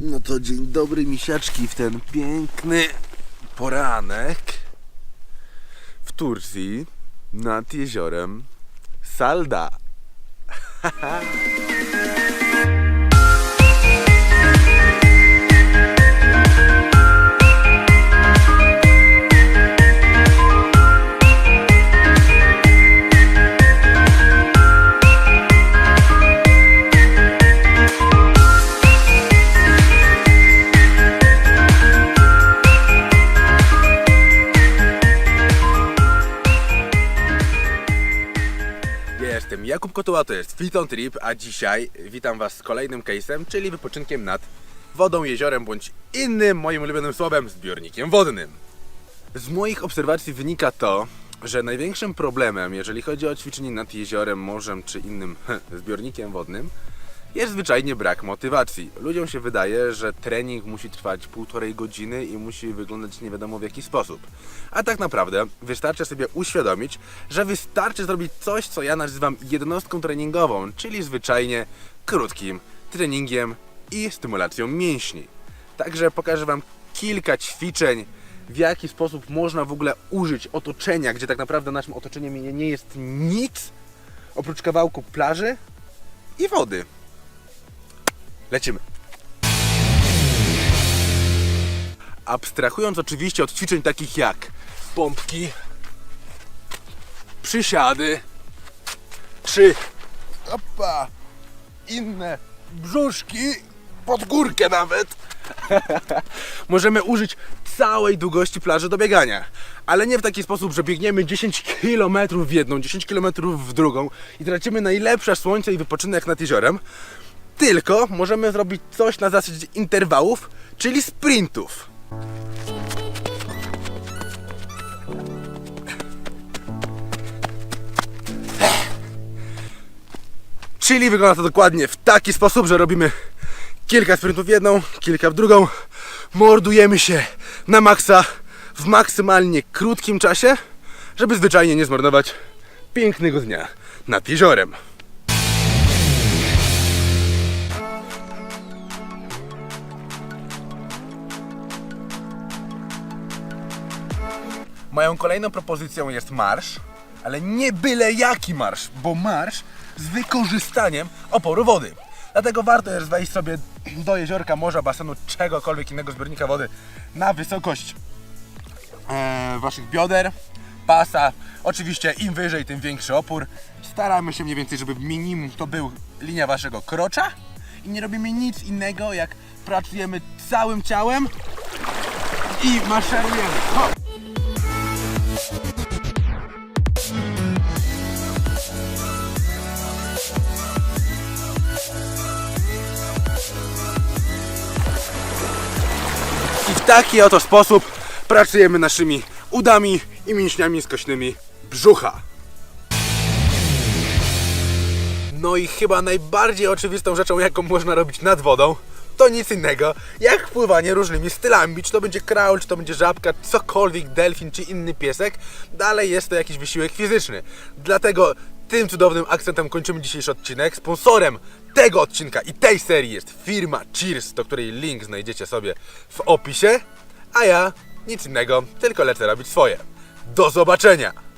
No to dzień dobry misiaczki w ten piękny poranek w Turcji nad jeziorem Salda. jestem Jakub Kotuła, to jest Fiton Trip, a dzisiaj witam Was z kolejnym case'em, czyli wypoczynkiem nad wodą, jeziorem bądź innym moim ulubionym słowem zbiornikiem wodnym. Z moich obserwacji wynika to, że największym problemem, jeżeli chodzi o ćwiczenie nad jeziorem, morzem czy innym zbiornikiem wodnym, jest zwyczajnie brak motywacji. Ludziom się wydaje, że trening musi trwać półtorej godziny i musi wyglądać nie wiadomo w jaki sposób. A tak naprawdę wystarczy sobie uświadomić, że wystarczy zrobić coś, co ja nazywam jednostką treningową, czyli zwyczajnie krótkim treningiem i stymulacją mięśni. Także pokażę Wam kilka ćwiczeń, w jaki sposób można w ogóle użyć otoczenia, gdzie tak naprawdę naszym otoczeniem nie jest nic oprócz kawałku plaży i wody. Lecimy. Abstrahując oczywiście od ćwiczeń takich jak pompki, przysiady, czy opa, inne brzuszki, pod górkę nawet, możemy użyć całej długości plaży do biegania. Ale nie w taki sposób, że biegniemy 10 km w jedną, 10 km w drugą i tracimy najlepsze słońce i wypoczynek nad jeziorem. Tylko możemy zrobić coś na zasadzie interwałów, czyli sprintów. Czyli wygląda to dokładnie w taki sposób, że robimy kilka sprintów w jedną, kilka w drugą. Mordujemy się na maksa w maksymalnie krótkim czasie, żeby zwyczajnie nie zmarnować pięknego dnia nad jeziorem. Moją kolejną propozycją jest marsz, ale nie byle jaki marsz, bo marsz z wykorzystaniem oporu wody. Dlatego warto jest wejść sobie do jeziorka, morza, basenu, czegokolwiek innego zbiornika wody na wysokość e, waszych bioder, pasa. Oczywiście im wyżej, tym większy opór. Staramy się mniej więcej, żeby minimum to był linia waszego krocza i nie robimy nic innego, jak pracujemy całym ciałem i maszerujemy. Ho! Taki oto sposób pracujemy naszymi udami i mięśniami skośnymi brzucha. No i chyba najbardziej oczywistą rzeczą, jaką można robić nad wodą, to nic innego jak pływanie różnymi stylami. Czy to będzie kraul, czy to będzie żabka, cokolwiek, delfin, czy inny piesek. Dalej jest to jakiś wysiłek fizyczny. Dlatego tym cudownym akcentem kończymy dzisiejszy odcinek. Sponsorem tego odcinka i tej serii jest firma Cheers, do której link znajdziecie sobie w opisie. A ja nic innego, tylko lecę robić swoje. Do zobaczenia!